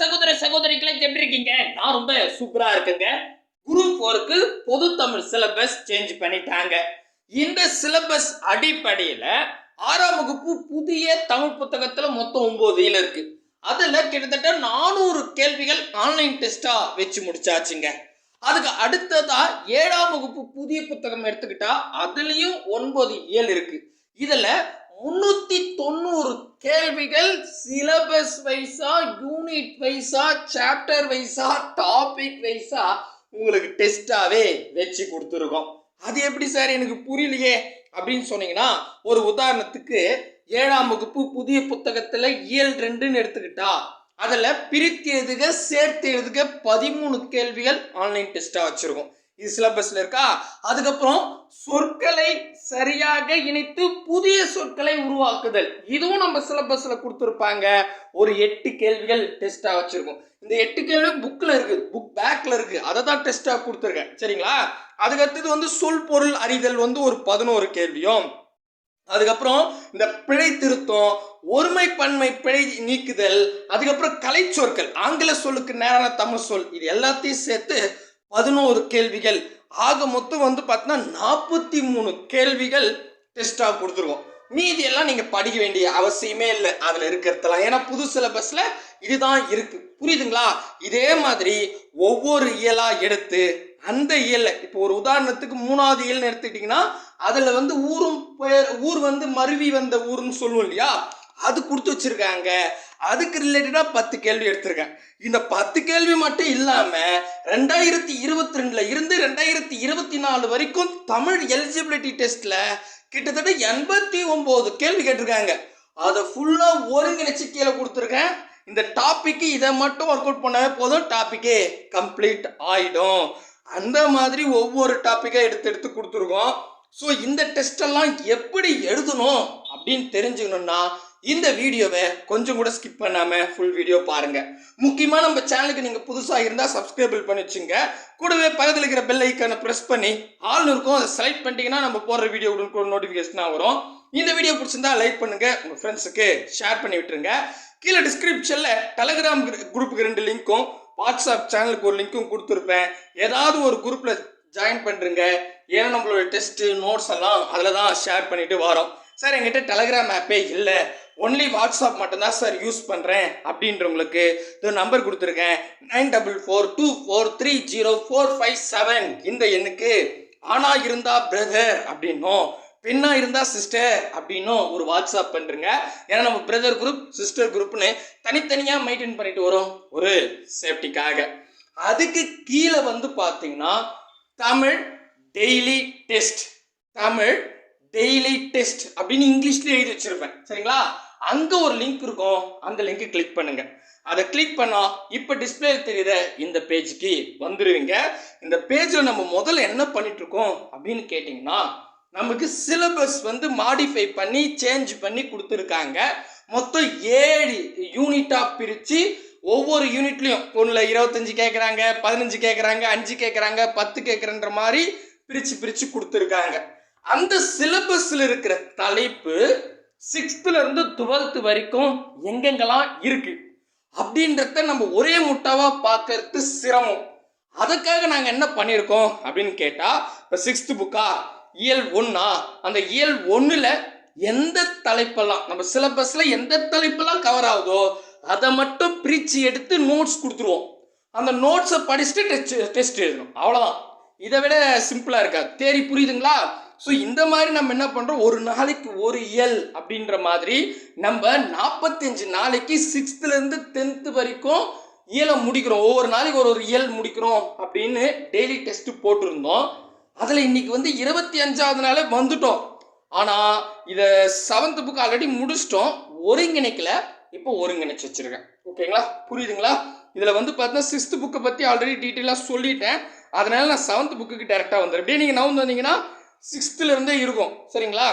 சகோதர சகோதரிகளை எப்படி இருக்கீங்க? நான் ரொம்ப சூப்பரா இருக்குங்க. குரூப் ஃபோருக்கு பொது தமிழ் சிலபஸ் சேஞ்ச் பண்ணிட்டாங்க. இந்த சிலபஸ் அடிப்படையில ஆறாம் வகுப்பு புதிய தமிழ் புத்தகத்துல மொத்தம் ஒன்பது இயல் இருக்கு. அதுல கிட்டத்தட்ட நானூறு கேள்விகள் ஆன்லைன் டெஸ்டா வச்சு முடிச்சாச்சுங்க. அதுக்கு அடுத்ததா ஏழாம் வகுப்பு புதிய புத்தகம் எடுத்துக்கிட்டா அதுலயும் ஒன்பது இயல் இருக்கு. இதுல முன்னூத்தி தொண்ணூறு கேள்விகள் syllabus wise unit wise chapter wise topic wise உங்களுக்கு டெஸ்டாவே வச்சு கொடுத்துருக்கோம். அது எப்படி சார் எனக்கு புரியலையே அப்படின்னு சொன்னீங்கன்னா ஒரு உதாரணத்துக்கு ஏழாம் வகுப்பு புதிய புத்தகத்துல இயல் ரெண்டுன்னு எடுத்துக்கிட்டா அதில் பிரித்து எழுதுக சேர்த்து எழுதுக பதிமூணு கேள்விகள் ஆன்லைன் டெஸ்ட்டாக வச்சுருக்கோம். இது சிலபஸ்ல இருக்கா? அதுக்கப்புறம் சொற்களை சரியாக இணைத்து புதிய சொற்களை உருவாக்குதல். இதுவும் நம்ம சிலபஸ்ல கொடுத்துருப்பாங்க. ஒரு எட்டு கேள்விகள் டெஸ்டா வச்சிருக்கோம். இந்த எட்டு கேள்வி புக்ல இருக்கு. புக் பேக்ல இருக்கு. அதை தான் டெஸ்டா கொடுத்துருக்கேன். சரிங்களா? அதுக்கடுத்தது வந்து சொல் பொருள் அறிதல் வந்து ஒரு பதினோரு கேள்வியும். அதுக்கப்புறம் இந்த பிழை திருத்தம் ஒருமை பன்மை பிழை நீக்குதல் அதுக்கப்புறம் கலை சொற்கள். ஆங்கில சொல்லுக்கு நேரான தமிழ் சொல். இது எல்லாத்தையும் சேர்த்து பதினோரு கேள்விகள். ஆக மொத்தம் வந்து பார்த்தீங்கன்னா நாற்பத்தி மூணு கேள்விகள் டெஸ்ட்டாக கொடுத்துருக்கோம். மீதி எல்லாம் நீங்கள் படிக்க வேண்டிய அவசியமே இல்லை அதில் இருக்கிறதெல்லாம். ஏன்னா புது சிலபஸில் இதுதான் இருக்குது புரியுதுங்களா? இதே மாதிரி ஒவ்வொரு இயலாக எடுத்து அந்த இயலை இப்போ ஒரு உதாரணத்துக்கு மூணாவது இயல்னு எடுத்துக்கிட்டிங்கன்னா அதில் வந்து ஊரும் பெயர் ஊர் வந்து மருவி வந்த ஊர்னு சொல்லுவோம் இல்லையா? அது கொடுத்து வச்சிருக்காங்க. அதுக்கு ரிலேட்டடாக பத்து கேள்வி எடுத்திருக்கேன். இந்த பத்து கேள்வி மட்டும் இல்லாமல் ரெண்டாயிரத்தி இருபத்தி ரெண்டில் இருந்து ரெண்டாயிரத்தி இருபத்தி நாலு வரைக்கும் தமிழ் எலிஜிபிலிட்டி டெஸ்ட்டில் கிட்டத்தட்ட எண்பத்தி ஒம்பது கேள்வி கேட்டிருக்காங்க. அதை ஃபுல்லாக ஒருங்கிணைச்சு கீழே கொடுத்துருக்கேன். இந்த டாப்பிக்கு இதை மட்டும் ஒர்க் அவுட் பண்ணவே போதும். டாப்பிக்கே கம்ப்ளீட் ஆகிடும் அந்த மாதிரி ஒவ்வொரு டாப்பிக்காக எடுத்து எடுத்து கொடுத்துருக்கோம். ஸோ இந்த டெஸ்டெல்லாம் எப்படி எழுதணும் அப்படின்னு தெரிஞ்சுக்கணுன்னா இந்த வீடியோவை கொஞ்சம் கூட ஸ்கிப் பண்ணாமல் ஃபுல் வீடியோ பாருங்கள் முக்கியமாக நம்ம சேனலுக்கு நீங்கள் புதுசாக இருந்தால் சப்ஸ்கிரைபிள் பண்ணி வச்சுங்க. கூடவே பக்கத்தில் இருக்கிற பெல் ஐக்கானை ப்ரெஸ் பண்ணி ஆள்னு இருக்கும் அதை செலக்ட் பண்ணிட்டீங்கன்னா நம்ம போடுற வீடியோ கூட நோட்டிஃபிகேஷனாக வரும். இந்த வீடியோ பிடிச்சிருந்தா லைக் பண்ணுங்கள் உங்கள் ஃப்ரெண்ட்ஸுக்கு ஷேர் பண்ணி விட்டுருங்க. கீழே டிஸ்கிரிப்ஷனில் டெலகிராம் குரூப்புக்கு ரெண்டு லிங்க்கும் வாட்ஸ்அப் சேனலுக்கு ஒரு லிங்க்கும் கொடுத்துருப்பேன். ஏதாவது ஒரு குரூப்பில் ஜாயின் பண்ணுறங்க ஏன்னா நம்மளோட டெஸ்ட்டு நோட்ஸ் எல்லாம் அதில் தான் ஷேர் பண்ணிவிட்டு வரோம். சார் என்கிட்ட டெலகிராம் ஆப்பே இல்லை. ஒன்லி வாட்ஸ்அப் மட்டும்தான் சார் யூஸ் பண்ணுறேன் அப்படின்றவங்களுக்கு இந்த நம்பர் கொடுத்துருக்கேன். Nine double four two four three zero four five seven இந்த எண்ணுக்கு ஆனா இருந்தா பிரதர் அப்படின்னும். பெண்ணா இருந்தா சிஸ்டர் அப்படின்னும் ஒரு வாட்ஸ்அப் பண்ணுறங்க ஏன்னா நம்ம பிரதர் குரூப் சிஸ்டர் குரூப்னு தனித்தனியாக மெயின்டைன் பண்ணிட்டு வரோம் ஒரு சேஃப்டிக்காக அதுக்கு கீழே வந்து பார்த்தீங்கன்னா Tamil daily test Tamil daily test அப்படின்னு இங்கிலீஷ்லேயே எழுதி வச்சிருப்பேன். சரிங்களா? அங்கே ஒரு லிங்க் இருக்கும். அந்த லிங்க் கிளிக் பண்ணுங்க. அதை கிளிக் பண்ணால் இப்போ டிஸ்பிளே தெரியுற இந்த பேஜுக்கு வந்துடுவீங்க இந்த பேஜில் நம்ம முதல்ல என்ன பண்ணிட்டு இருக்கோம் அப்படின்னு கேட்டிங்கன்னா நமக்கு சிலபஸ் வந்து மாடிஃபை பண்ணி சேஞ்ச் பண்ணி கொடுத்துருக்காங்க. மொத்தம் ஏழு யூனிட்டாக பிரித்து ஒவ்வொரு யூனிட்லையும் ஒன்றில் இருபத்தஞ்சி கேட்குறாங்க பதினஞ்சு கேட்குறாங்க அஞ்சு கேட்குறாங்க பத்து கேட்குறன்ற மாதிரி பிரித்து பிரித்து கொடுத்துருக்காங்க. அந்த சிலபஸில் இருக்கிற தலைப்பு சிக்ஸ்த்துல இருந்து வரைக்கும் எங்கெங்கெல்லாம் இருக்கு? அப்படின்றத நம்ம ஒரே முட்டாவா பார்க்கறது சிரமம். அதுக்காக நாங்கள் என்ன பண்ணியிருக்கோம் அப்படின்னு கேட்டால் இப்போ சிக்ஸ்த்து புக்கா இயல் ஒன்றா அந்த இயல் ஒன்றில் எந்த தலைப்பெல்லாம் நம்ம சிலபஸில் எந்த தலைப்பெல்லாம் கவர் ஆகுதோ அதை மட்டும் பிரித்து எடுத்து நோட்ஸ் கொடுத்துருவோம். அந்த நோட்ஸை படிச்சுட்டு டெஸ்ட் டெஸ்ட் எழுதணும். அவ்வளோதான் இதை விட சிம்பிளாக இருக்காது. தேரி புரியுதுங்களா? ஸோ இந்த மாதிரி நம்ம என்ன பண்ணுறோம் ஒரு நாளைக்கு ஒரு இயல் அப்படின்ற மாதிரி நம்ம நாற்பத்தஞ்சு நாளைக்கு சிக்ஸ்த்துலேருந்து டென்த்து வரைக்கும் இயலை முடிக்கிறோம். ஒவ்வொரு நாளைக்கு ஒரு ஒரு இயல் முடிக்கிறோம் அப்படின்னு டெய்லி டெஸ்ட்டு போட்டிருந்தோம். அதில் இன்னைக்கு வந்து இருபத்தி அஞ்சாவது நாளே வந்துட்டோம். ஆனால் இதை செவன்த்து புக் ஆல்ரெடி முடிச்சிட்டோம். ஒருங்கிணைக்கல இப்போ ஒருங்கிணைச்சு வச்சுருக்கேன். ஓகேங்களா? புரியுதுங்களா? இதில் வந்து பார்த்தீங்கன்னா சிக்ஸ்த்து புக்கை பற்றி ஆல்ரெடி டீட்டெயிலாக சொல்லிட்டேன். அதனால நான் செவன்த் புக்குக்கு டேரெக்டாக வந்துடுறேன். அப்படியே நீங்கள் நவுந்து வந்தீங்கன்னா சிக்ஸ்த்துலேருந்தே இருக்கும். சரிங்களா?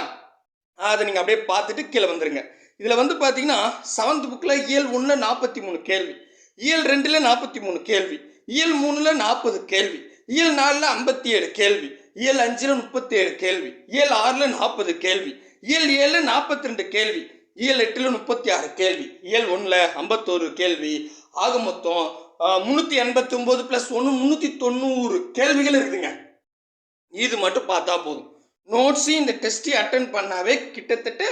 அதை நீங்கள் அப்படியே பார்த்துட்டு கீழே வந்துடுங்க இதில் வந்து பார்த்தீங்கன்னா செவன்த் புக்கில் இயல் ஒன்று நாற்பத்தி மூணு கேள்வி. இயல் ரெண்டில் நாற்பத்தி மூணு கேள்வி. இயல் மூணில் நாற்பது கேள்வி. இயல் நாலில் ஐம்பத்தி ஏழு கேள்வி. இயல் அஞ்சில் முப்பத்தி ஏழு கேள்வி. இயல் ஆறில் நாற்பது கேள்வி. இயல் ஏழில் நாற்பத்தி ரெண்டு கேள்வி. இயல் எட்டில் முப்பத்தி ஆறு கேள்வி. இயல் ஒன்றில் ஐம்பத்தோரு கேள்வி. ஆக மொத்தம் முந்நூற்றி எண்பத்தி ஒம்பது ப்ளஸ் ஒன்று முந்நூற்றி தொண்ணூறு கேள்விகள் இருக்குதுங்க. இது மட்டும் பார்த்தா போதும். நோட்ஸையும் இந்த டெஸ்ட்டையும் அட்டன் பண்ணாவே கிட்டத்தட்ட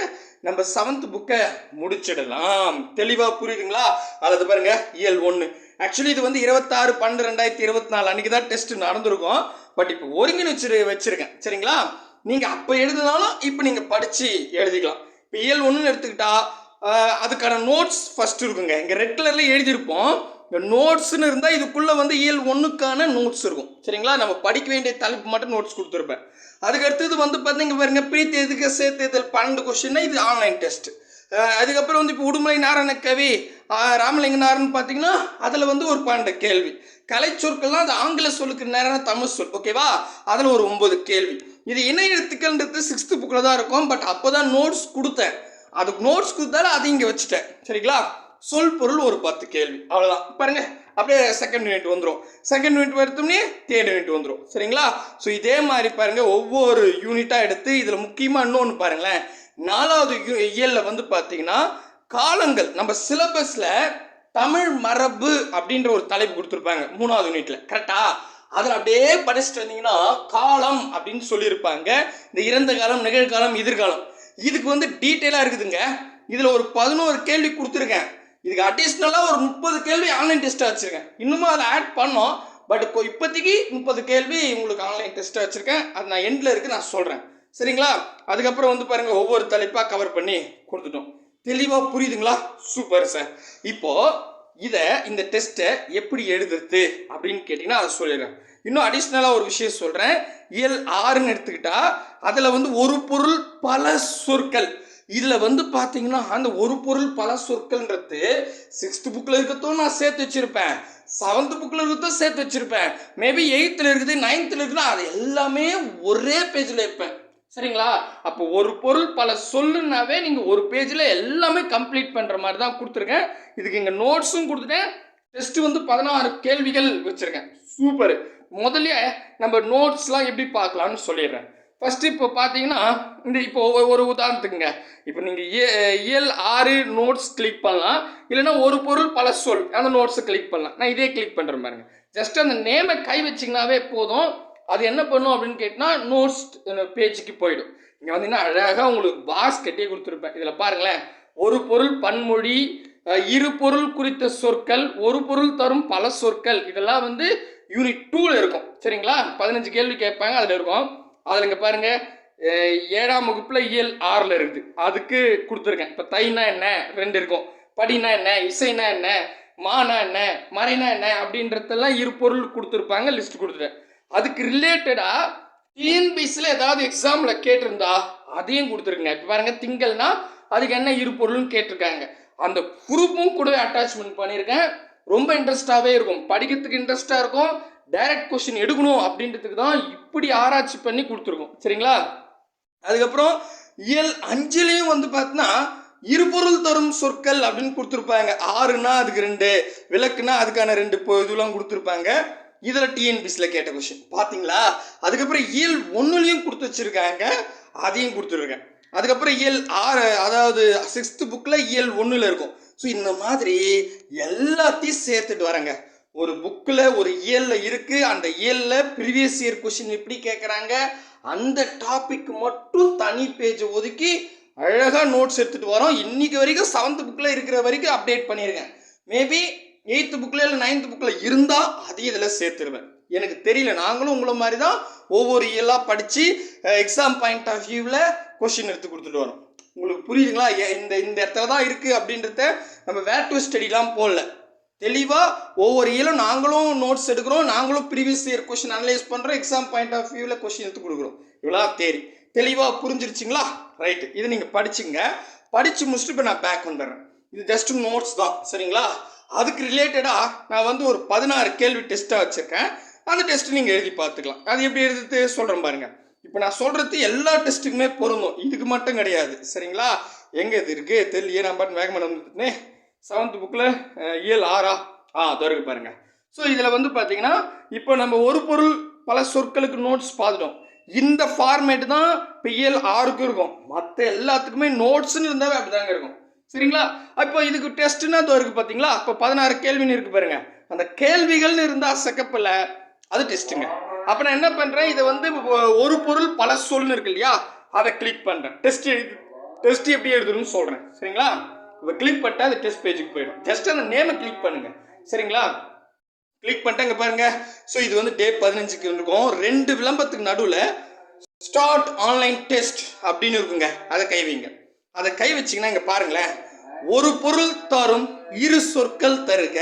நம்ம செவன்த் புக்கை முடிச்சிடலாம். தெளிவாக புரியுதுங்களா? அல்லது பாருங்க இயல் ஒன்று ஆக்சுவலி இது வந்து இருபத்தாறு பன்னெண்டு ரெண்டாயிரத்தி இருபத்தி நாலு அன்றைக்கி தான் டெஸ்ட் நடந்திருக்கும். பட் இப்போ ஒருங்கிணைச்சு வச்சிருக்கேன். சரிங்களா? நீங்கள் அப்போ எழுதுனாலும் இப்போ நீங்கள் படித்து எழுதிக்கலாம். இப்போ இயல் ஒன்றுன்னு எடுத்துக்கிட்டா அதுக்கான நோட்ஸ் ஃபஸ்ட்டு இருக்குங்க. இங்கே ரெட் கலரில் எழுதியிருப்போம். இந்த நோட்ஸ்னு இருந்தால் இதுக்குள்ளே வந்து இயல் ஒன்றுக்கான நோட்ஸ் இருக்கும். சரிங்களா? நம்ம படிக்க வேண்டிய தலைப்பு மட்டும் நோட்ஸ் கொடுத்துருப்பேன். அதுக்கடுத்தது வந்து பார்த்தீங்க பாருங்க பிரீத்தி எதுக்கு சேர்த்தேதல் பன்னெண்டு கொஸ்டின்னா இது ஆன்லைன் டெஸ்ட் அதுக்கப்புறம் வந்து இப்போ உடுமலை நாராயண கவி ராமலிங்க நாரன் பார்த்தீங்கன்னா அதில் வந்து ஒரு பன்னெண்டு கேள்வி. கலை சொற்கள்லாம் அது ஆங்கில சொல்லுக்கு நேரான தமிழ் சொல் ஓகேவா அதில் ஒரு ஒம்பது கேள்வி. இது இணை எழுத்துக்கள்ன்றது சிக்ஸ்த்து புக்கில் தான் இருக்கும் பட் அப்போ தான் நோட்ஸ் கொடுத்தேன். அதுக்கு நோட்ஸ் கொடுத்தாலும் அதை இங்கே வச்சுட்டேன். சரிங்களா? சொல் பொருள் ஒரு பத்து கேள்வி. அவ்வளோதான் பாருங்க அப்படியே செகண்ட் யூனிட் வந்துடும் செகண்ட் யூனிட் எடுத்தோம்னே தேர்ட் யூனிட் வந்துடும் சரிங்களா? ஸோ இதே மாதிரி பாருங்க ஒவ்வொரு யூனிட்டாக எடுத்து இதில் முக்கியமாக இன்னொன்று பாருங்களேன். நாலாவது யூ- வந்து பார்த்தீங்கன்னா காலங்கள். நம்ம சிலபஸில் தமிழ் மரபு அப்படின்ற ஒரு தலைப்பு கொடுத்துருப்பாங்க மூணாவது யூனிட்ல கரெக்டா அதில் அப்படியே படிச்சுட்டு வந்தீங்கன்னா காலம் அப்படின்னு சொல்லியிருப்பாங்க. இந்த இறந்த காலம் நிகழ்காலம் எதிர்காலம். இதுக்கு வந்து டீட்டெயிலாக இருக்குதுங்க. இதில் ஒரு பதினோரு கேள்வி கொடுத்துருக்கேன். இதுக்கு அடிஷ்னலாக ஒரு முப்பது கேள்வி ஆன்லைன் டெஸ்ட்டாக வச்சுருக்கேன். இன்னுமும் அதை ஆட் பண்ணோம். பட் இப்போ இப்போதைக்கு முப்பது கேள்வி உங்களுக்கு ஆன்லைன் டெஸ்ட்டாக வச்சுருக்கேன். அது நான் எண்டில் இருக்குது நான் சொல்கிறேன் சரிங்களா? அதுக்கப்புறம் வந்து பாருங்கள் ஒவ்வொரு தலைப்பாக கவர் பண்ணி கொடுத்துட்டோம். தெளிவாக புரியுதுங்களா? சூப்பர் சார் இப்போது இதை இந்த டெஸ்ட்டை எப்படி எழுதுறது அப்படின்னு கேட்டிங்கன்னா அதை சொல்லிடுறேன். இன்னும் அடிஷ்னலாக ஒரு விஷயம் சொல்கிறேன் இயல் ஆறுன்னு எடுத்துக்கிட்டால் அதில் வந்து ஒரு பொருள் பல சொற்கள். இதில் வந்து பார்த்தீங்கன்னா அந்த ஒரு பொருள் பல சொற்கள்ன்றது சிக்ஸ்த் புக்கில் இருக்கத்தும் நான் சேர்த்து வச்சுருப்பேன். செவன்த் புக்கில் இருக்கிறதும் சேர்த்து வச்சுருப்பேன். மேபி எயித்தில் இருக்குது நைன்த்தில் இருக்குது அது எல்லாமே ஒரே பேஜில் வைப்பேன் சரிங்களா? அப்போ ஒரு பொருள் பல சொல்லுனாவே நீங்கள் ஒரு பேஜில் எல்லாமே கம்ப்ளீட் பண்ணுற மாதிரி தான் கொடுத்துருக்கேன். இதுக்கு இங்கே நோட்ஸும் கொடுத்துட்டேன். டெஸ்ட் வந்து பதினாறு கேள்விகள் வச்சுருக்கேன். சூப்பர் முதல்ல நம்ம நோட்ஸ்லாம் எப்படி பார்க்கலாம்னு சொல்லிடுறேன். ஃபஸ்ட்டு இப்போ பார்த்தீங்கன்னா இந்த இப்போ ஒரு உதாரணத்துக்குங்க. இப்போ நீங்கள் ஏ இயல் ஆறு நோட்ஸ் கிளிக் பண்ணலாம். இல்லைன்னா ஒரு பொருள் பல சொல் அந்த நோட்ஸை கிளிக் பண்ணலாம். நான் இதே கிளிக் பண்ணுற பாருங்க. ஜஸ்ட் அந்த நேமை கை வச்சிங்கனாவே போதும். அது என்ன பண்ணும் அப்படின்னு கேட்டால் நோட்ஸ் பேஜுக்கு போயிடும். இங்கே வந்தீங்கன்னா அழகாக உங்களுக்கு பாஸ் கட்டியே கொடுத்துருப்பேன். இதில் பாருங்களேன். ஒரு பொருள் பன்மொழி இரு பொருள் குறித்த சொற்கள் ஒரு பொருள் தரும் பல சொற்கள். இதெல்லாம் வந்து யூனிட் டூவில் இருக்கும். சரிங்களா? பதினஞ்சு கேள்வி கேட்பாங்க அதில் இருக்கும். அதில் இங்கே பாருங்க ஏழாம் வகுப்பில் இயல் ஆறில் இருக்குது. அதுக்கு கொடுத்துருக்கேன். இப்போ தைனா என்ன? ரெண்டு இருக்கும். படினா என்ன? இசைனா என்ன? மானா என்ன? மறைனா என்ன? அப்படின்றதெல்லாம் இரு பொருள் கொடுத்துருப்பாங்க லிஸ்ட் கொடுத்துட்டேன். அதுக்கு ரிலேட்டடாக டிஎன்பிசியில் ஏதாவது எக்ஸாமில் கேட்டிருந்தா அதையும் கொடுத்துருங்க இப்போ பாருங்க திங்கள்னா அதுக்கு என்ன இரு பொருள்னு கேட்டிருக்காங்க. அந்த குரூப்பும் கூட அட்டாச்மெண்ட் பண்ணியிருக்கேன். ரொம்ப இன்ட்ரெஸ்டாகவே இருக்கும். படிக்கிறதுக்கு இன்ட்ரெஸ்டாக இருக்கும். டைரக்ட் கொஸ்டின் எடுக்கணும் அப்படின்றதுக்கு தான் இப்படி ஆராய்ச்சி பண்ணி கொடுத்துருக்கோம். சரிங்களா? அதுக்கப்புறம் இயல் அஞ்சுலேயும் வந்து பார்த்தீங்கன்னா இருபொருள் தரும் சொற்கள் அப்படின்னு கொடுத்துருப்பாங்க. ஆறுனா அதுக்கு ரெண்டு விளக்குனா அதுக்கான ரெண்டு இதெல்லாம் கொடுத்துருப்பாங்க. இதில் டிஎன்பிசியில் கேட்ட கொஷின் பார்த்தீங்களா அதுக்கப்புறம் இயல் ஒன்றுலையும் கொடுத்து வச்சுருக்காங்க. அதையும் கொடுத்துருக்கேன். அதுக்கப்புறம் இயல் ஆறு அதாவது சிக்ஸ்த்து புக்கில் இயல் ஒன்றில் இருக்கும். ஸோ இந்த மாதிரி எல்லாத்தையும் சேர்த்துட்டு வரேங்க. ஒரு புக்கில் ஒரு இயலில் இருக்குது அந்த இயலில் ப்ரீவியஸ் இயர் கொஷின் எப்படி கேட்குறாங்க அந்த டாபிக் மட்டும் தனி பேஜ் ஒதுக்கி அழகாக நோட்ஸ் எடுத்துகிட்டு வரோம். இன்றைக்கி வரைக்கும் செவன்த் புக்கில் இருக்கிற வரைக்கும் அப்டேட் பண்ணியிருக்கேன் மேபி எயித்து புக்கில் இல்லை நைன்த் புக்கில் இருந்தால் அதையும் இதில் சேர்த்துருவேன். எனக்கு தெரியல. நாங்களும் உங்களை மாதிரி தான் ஒவ்வொரு இயலாக படித்து எக்ஸாம் பாயிண்ட் ஆஃப் வியூவில் கொஷின் எடுத்து கொடுத்துட்டு வரோம். உங்களுக்கு புரியுதுங்களா? இந்த இந்த இடத்துல தான் இருக்குது அப்படின்றத நம்ம வேர் டு ஸ்டடிலாம் போடல. தெளிவாக ஒவ்வொரு இயலும் நாங்களும் நோட்ஸ் எடுக்கிறோம். நாங்களும் ப்ரீவியஸ் இயர் கொஷின் அனலைஸ் பண்ணுறோம் எக்ஸாம் பாயிண்ட் ஆஃப் வியூவில் கொஷின் எடுத்து கொடுக்குறோம். இவ்வளோ தேரி தெளிவாக புரிஞ்சிருச்சுங்களா? ரைட்டு இது நீங்கள் படிச்சுங்க. படித்து முடிச்சுட்டு இப்போ நான் பேக் வந்துடுறேன். இது ஜஸ்ட் நோட்ஸ் தான். சரிங்களா? அதுக்கு ரிலேட்டடாக நான் வந்து ஒரு பதினாறு கேள்வி டெஸ்ட்டாக வச்சுருக்கேன். அந்த டெஸ்ட் நீங்கள் எழுதி பார்த்துக்கலாம். அது எப்படி எழுதுறது சொல்கிறேன் பாருங்கள் இப்போ நான் சொல்கிறது எல்லா டெஸ்ட்டுக்குமே பொருந்தும். இதுக்கு மட்டும் கிடையாது. சரிங்களா? எங்கே இது இருக்குது தெரியல நான் பாட்டு வேகமாக வந்துட்டுனே செவன்த் புக்கில் இயல் ஆறா? ஆ தருக்கு பாருங்க. ஸோ இதில் வந்து பார்த்தீங்கன்னா இப்போ நம்ம ஒரு பொருள் பல சொற்களுக்கு நோட்ஸ் பார்த்துட்டோம் இந்த ஃபார்மேட் தான் இப்போ இயல் ஆறுக்கும் இருக்கும். மற்ற எல்லாத்துக்குமே நோட்ஸ்னு இருந்தாவே அப்படிதாங்க இருக்கும். சரிங்களா? அப்போ இதுக்கு டெஸ்ட்னா அது பார்த்தீங்களா அப்போ பதினாறு கேள்வின்னு இருக்கு பாருங்க. அந்த கேள்விகள்னு இருந்தால் செக்கப்பில் அது டெஸ்ட்டுங்க அப்போ நான் என்ன பண்ணுறேன் இதை வந்து ஒரு பொருள் பல சொல்னு இருக்கு இல்லையா? அதை கிளிக் பண்ணுறேன் டெஸ்ட் எழுதி டெஸ்ட் எப்படி எழுதணும்னு சொல்கிறேன் சரிங்களா? இப்போ கிளிக் பண்ணிட்டா அது டெஸ்ட் பேஜுக்கு போயிடும். ஜஸ்ட் அந்த நேமை கிளிக் பண்ணுங்க. சரிங்களா? கிளிக் பண்ணிட்டு இங்கே பாருங்க. ஸோ இது வந்து டே பதினஞ்சுக்கு இருக்கும் ரெண்டு விளம்பரத்துக்கு நடுவில் ஸ்டார்ட் ஆன்லைன் டெஸ்ட் அப்படின்னு இருக்குங்க. அதை கை வைங்க. அதை கை வச்சிங்கன்னா இங்கே பாருங்களேன். ஒரு பொருள் தரும் இரு சொற்கள் தருக.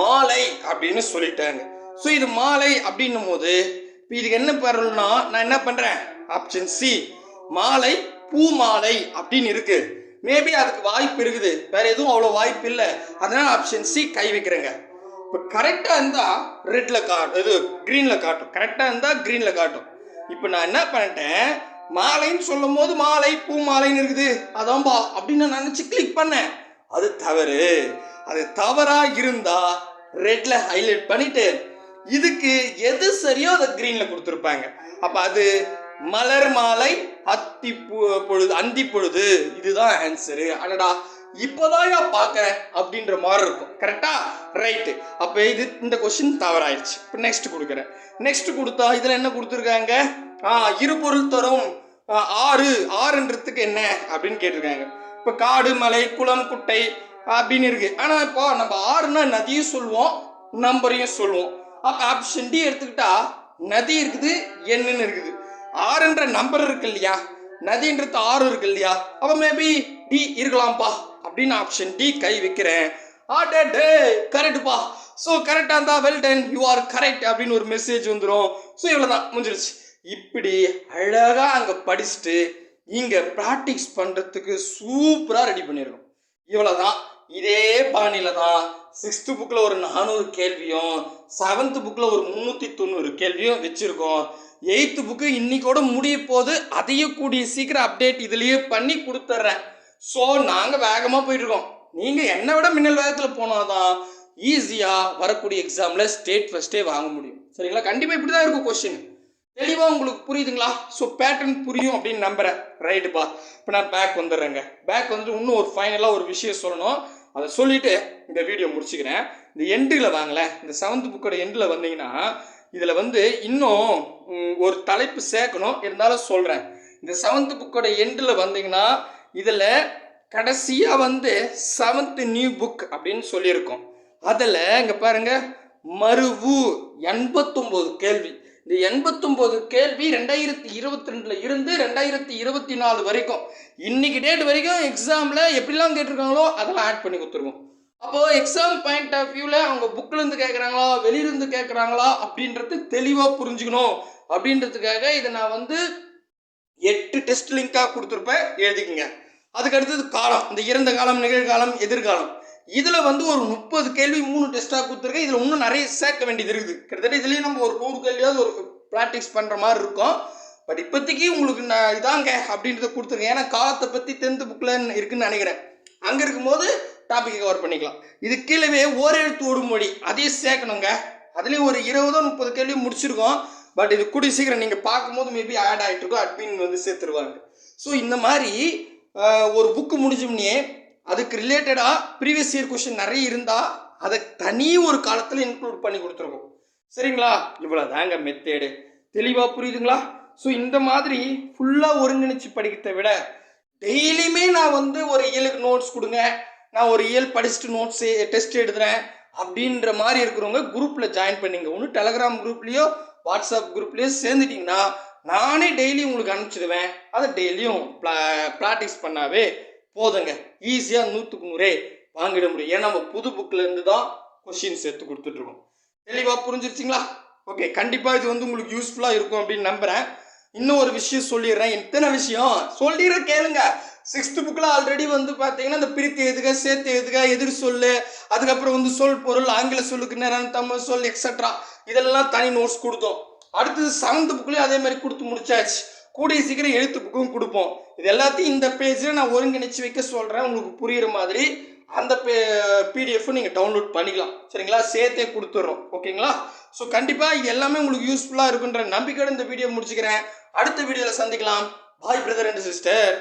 மாலை அப்படின்னு சொல்லிட்டாங்க. ஸோ இது மாலை அப்படின்னும் போது இப்போ இதுக்கு என்ன பொருள்னா நான் என்ன பண்ணுறேன் ஆப்ஷன் சி மாலை பூ மாலை அப்படின்னு இருக்குது மேபி அதுக்கு வாய்ப்பு இருக்குது. வேற எதுவும் அவ்வளோ வாய்ப்பு இல்லை. அதனால ஆப்ஷன் சி கை வைக்கிறேங்க. இப்போ கரெக்டாக இருந்தால் ரெட்டில் காட்டும் இது க்ரீனில் காட்டும். கரெக்டாக இருந்தால் க்ரீனில் காட்டும். இப்போ நான் என்ன பண்ணிட்டேன்? மாலைன்னு சொல்லும் போது மாலை பூ மாலைன்னு இருக்குது. அதான்பா. அப்படின்னு நான் நினச்சி கிளிக் பண்ணேன். அது தவறு. அது தவறாக இருந்தால் ரெட்டில் ஹைலைட் பண்ணிட்டு இதுக்கு எது சரியோ அதை க்ரீனில் கொடுத்துருப்பாங்க. அப்போ அது மலர் மாலை அத்தி பொழுது அந்தி பொழுது. இதுதான் ஆன்சரு அடடா இப்போதான் பார்க்குறேன் அப்படின்ற மாதிரி இருக்கும். கரெக்டா ரைட்டு அப்போ இது இந்த கொஸ்டின் தவறாயிருச்சு. இப்போ நெக்ஸ்ட் கொடுக்குறேன். நெக்ஸ்ட் கொடுத்தா இதில் என்ன கொடுத்துருக்காங்க? ஆ இரு பொருள் தரும் ஆறு. ஆறுன்றதுக்கு என்ன அப்படின்னு கேட்டிருக்காங்க. இப்போ காடு மலை குளம் குட்டை அப்படின்னு இருக்கு. ஆனால் இப்போ நம்ம ஆறுனா நதியும் சொல்லுவோம் நம்பரையும் சொல்லுவோம். அப்போ ஆப்ஷன் டி எடுத்துக்கிட்டா நதி இருக்குது என்னன்னு இருக்குது. ஆறுன்ற நம்பர் இருக்கு இல்லையா? நதின்றது ஆறு இருக்கு இல்லையா? அப்போ மேபி டி இருக்கலாம்ப்பா. அப்படின்னு ஆப்ஷன் டி கை வைக்கிறேன். ஆ டே கரெக்டுப்பா ஸோ கரெக்டாக இருந்தால் well done you are correct அப்படின்னு ஒரு மெசேஜ் வந்துடும் ஸோ இவ்வளோ தான் முடிஞ்சிருச்சு. இப்படி அழகாக அங்கே படிச்சுட்டு இங்கே ப்ராக்டிஸ் பண்ணுறதுக்கு சூப்பராக ரெடி பண்ணியிருக்கோம் இவ்வளோதான் இதே பாணியில் தான் சிக்ஸ்த்து புக்கில் ஒரு நானூறு கேள்வியும் செவன்த்து புக்கில் ஒரு முந்நூற்றி தொண்ணூறு கேள்வியும் வச்சுருக்கோம். எயித்து புக்கு இன்னைக்கோட முடிய போது அதையும் கூடிய சீக்கிரம் அப்டேட் இதுலேயே பண்ணி கொடுத்துட்றேன் ஸோ நாங்கள் வேகமாக போயிட்டுருக்கோம். நீங்கள் என்னை விட மின்னல் வேகத்தில் போனாதான் ஈஸியாக வரக்கூடிய எக்ஸாமில் ஸ்டேட் ஃபஸ்ட்டே வாங்க முடியும். சரிங்களா? கண்டிப்பாக இப்படி தான் இருக்கும் கொஸ்டின் தெளிவாக உங்களுக்கு புரியுதுங்களா? ஸோ பேட்டர்ன் புரியும் அப்படின்னு நம்புகிறேன் ரைட்டுப்பா இப்போ நான் பேக் வந்துடுறேங்க. பேக் வந்துட்டு இன்னும் ஒரு ஃபைனலாக ஒரு விஷயம் சொல்லணும். அதை சொல்லிட்டு இந்த வீடியோ முடிச்சுக்கிறேன். இந்த எண்டில் வாங்களேன் இந்த செவன்த் புக்கோட எண்டில் வந்தீங்கன்னா இதில் வந்து இன்னும் ஒரு தலைப்பு சேர்க்கணும். இருந்தாலும் சொல்கிறேன் இந்த செவன்த் புக்கோட எண்டில் வந்தீங்கன்னா இதில் கடைசியாக வந்து செவன்த் நியூ புக் அப்படின்னு சொல்லியிருக்கோம். அதில் இங்கே பாருங்கள் மறுவு எண்பத்தொம்போது கேள்வி. இந்த எண்பத்தொம்போது கேள்வி ரெண்டாயிரத்தி இருபத்தி ரெண்டில் இருந்து ரெண்டாயிரத்தி இருபத்தி நாலு வரைக்கும். இன்னைக்கு டேட் வரைக்கும் எக்ஸாமில் எப்படிலாம் கேட்டிருக்காங்களோ அதெல்லாம் ஆட் பண்ணி கொடுத்துருவோம். அப்போது எக்ஸாம் பாயிண்ட் ஆஃப் வியூவில் அவங்க புக்கிலேருந்து கேட்குறாங்களா வெளியிருந்து கேட்குறாங்களா அப்படின்றது தெளிவாக புரிஞ்சுக்கணும். அப்படின்றதுக்காக இதை நான் வந்து எட்டு டெஸ்ட் லிங்காக கொடுத்துருப்பேன். எழுதிக்கங்க. அதுக்கு அடுத்தது காலம். இந்த இறந்த காலம் நிகழ்காலம் எதிர்காலம். இதில் வந்து ஒரு முப்பது கேள்வி மூணு டெஸ்ட்டாக கொடுத்துருக்கேன். இதில் இன்னும் நிறைய சேர்க்க வேண்டியது இருக்குது. கிட்டத்தட்ட இதுலேயும் நம்ம ஒரு நூறு கேள்வியாவது ஒரு ப்ராக்டிஸ் பண்ணுற மாதிரி இருக்கும். பட் இப்போதைக்கு உங்களுக்கு நான் இதாங்க அப்படின்றத கொடுத்துருக்கேன். ஏன்னா காலத்தை பற்றி டென்த்து புக்கில் இருக்குன்னு நினைக்கிறேன். அங்கே இருக்கும்போது டாப்பிக்கை கவர் பண்ணிக்கலாம். இது கீழவே ஓரெழுத்து ஒரு மொழி அதையும் சேர்க்கணுங்க. அதுலேயும் ஒரு இருபதோ முப்பது கேள்வி முடிச்சிருக்கோம். பட் இது கூடிய சீக்கிரம் நீங்கள் பார்க்கும்போது மேபி ஆட் ஆகிட்டு இருக்கும். அட்மின் வந்து சேர்த்துருவாங்க. ஸோ இந்த மாதிரி ஒரு புக்கு முடிஞ்சோம்னே அதுக்கு ரிலேட்டடாக ப்ரீவியஸ் இயர் கொஷின் நிறைய இருந்தால் அதை தனி ஒரு காலத்தில் இன்க்ளூட் பண்ணி கொடுத்துருக்கோம் சரிங்களா? இவ்வளோ தாங்க மெத்தேடு தெளிவாக புரியுதுங்களா? ஸோ இந்த மாதிரி ஃபுல்லாக ஒருங்கிணைச்சு படிக்கிறதை விட டெய்லியுமே நான் வந்து ஒரு இயலுக்கு நோட்ஸ் கொடுங்க. நான் ஒரு இயல் படிச்சுட்டு நோட்ஸ் டெஸ்ட் எழுதுறேன் அப்படின்ற மாதிரி இருக்கிறவங்க குரூப்பில் ஜாயின் பண்ணிங்க. ஒன்று டெலகிராம் குரூப்லேயோ வாட்ஸ்அப் குரூப்லேயோ சேர்ந்துட்டிங்கன்னா நானே டெய்லி உங்களுக்கு அனுப்பிச்சிடுவேன். அதை டெய்லியும் ப்ராக்டிஸ் பண்ணாவே போதுங்க. ஈஸியாக நூற்றுக்கு நூறே வாங்கிட முடியும். ஏன்னா நம்ம புது புக்கிலேருந்து தான் கொஷின்ஸ் எடுத்து கொடுத்துட்ருக்கோம் தெளிவாக புரிஞ்சிருச்சிங்களா? ஓகே கண்டிப்பாக இது வந்து உங்களுக்கு யூஸ்ஃபுல்லாக இருக்கும் அப்படின்னு நம்புகிறேன் இன்னும் ஒரு விஷயம் சொல்லிடுறேன். எத்தனை விஷயம் சொல்லிடுற கேளுங்க. சிக்ஸ்த்து புக்கில் ஆல்ரெடி வந்து பார்த்தீங்கன்னா இந்த பிரித்து எதுக சேர்த்து எதுக எதிர் சொல்லு அதுக்கப்புறம் வந்து சொல் பொருள் ஆங்கில சொல்லுக்கு நேரம் தமிழ் சொல் எக்ஸட்ரா இதெல்லாம் தனி நோட்ஸ் கொடுத்தோம். அடுத்தது செவன்த் புக்லேயும் அதே மாதிரி கொடுத்து முடிச்சாச்சு. கூடிய சீக்கிரம் எழுத்து புக்கும் கொடுப்போம். இது எல்லாத்தையும் இந்த பேஜில் நான் ஒருங்கிணைச்சு வைக்க சொல்கிறேன் உங்களுக்கு புரிகிற மாதிரி அந்த பே பிடிஎஃப் நீங்கள் டவுன்லோட் பண்ணிக்கலாம். சரிங்களா? சேர்த்தே கொடுத்துட்றோம். ஓகேங்களா? ஸோ கண்டிப்பாக இது எல்லாமே உங்களுக்கு யூஸ்ஃபுல்லாக இருக்குன்ற நம்பிக்கையோட இந்த வீடியோ முடிச்சுக்கிறேன். அடுத்த வீடியோவில் சந்திக்கலாம். பாய் பிரதர் அண்ட் சிஸ்டர்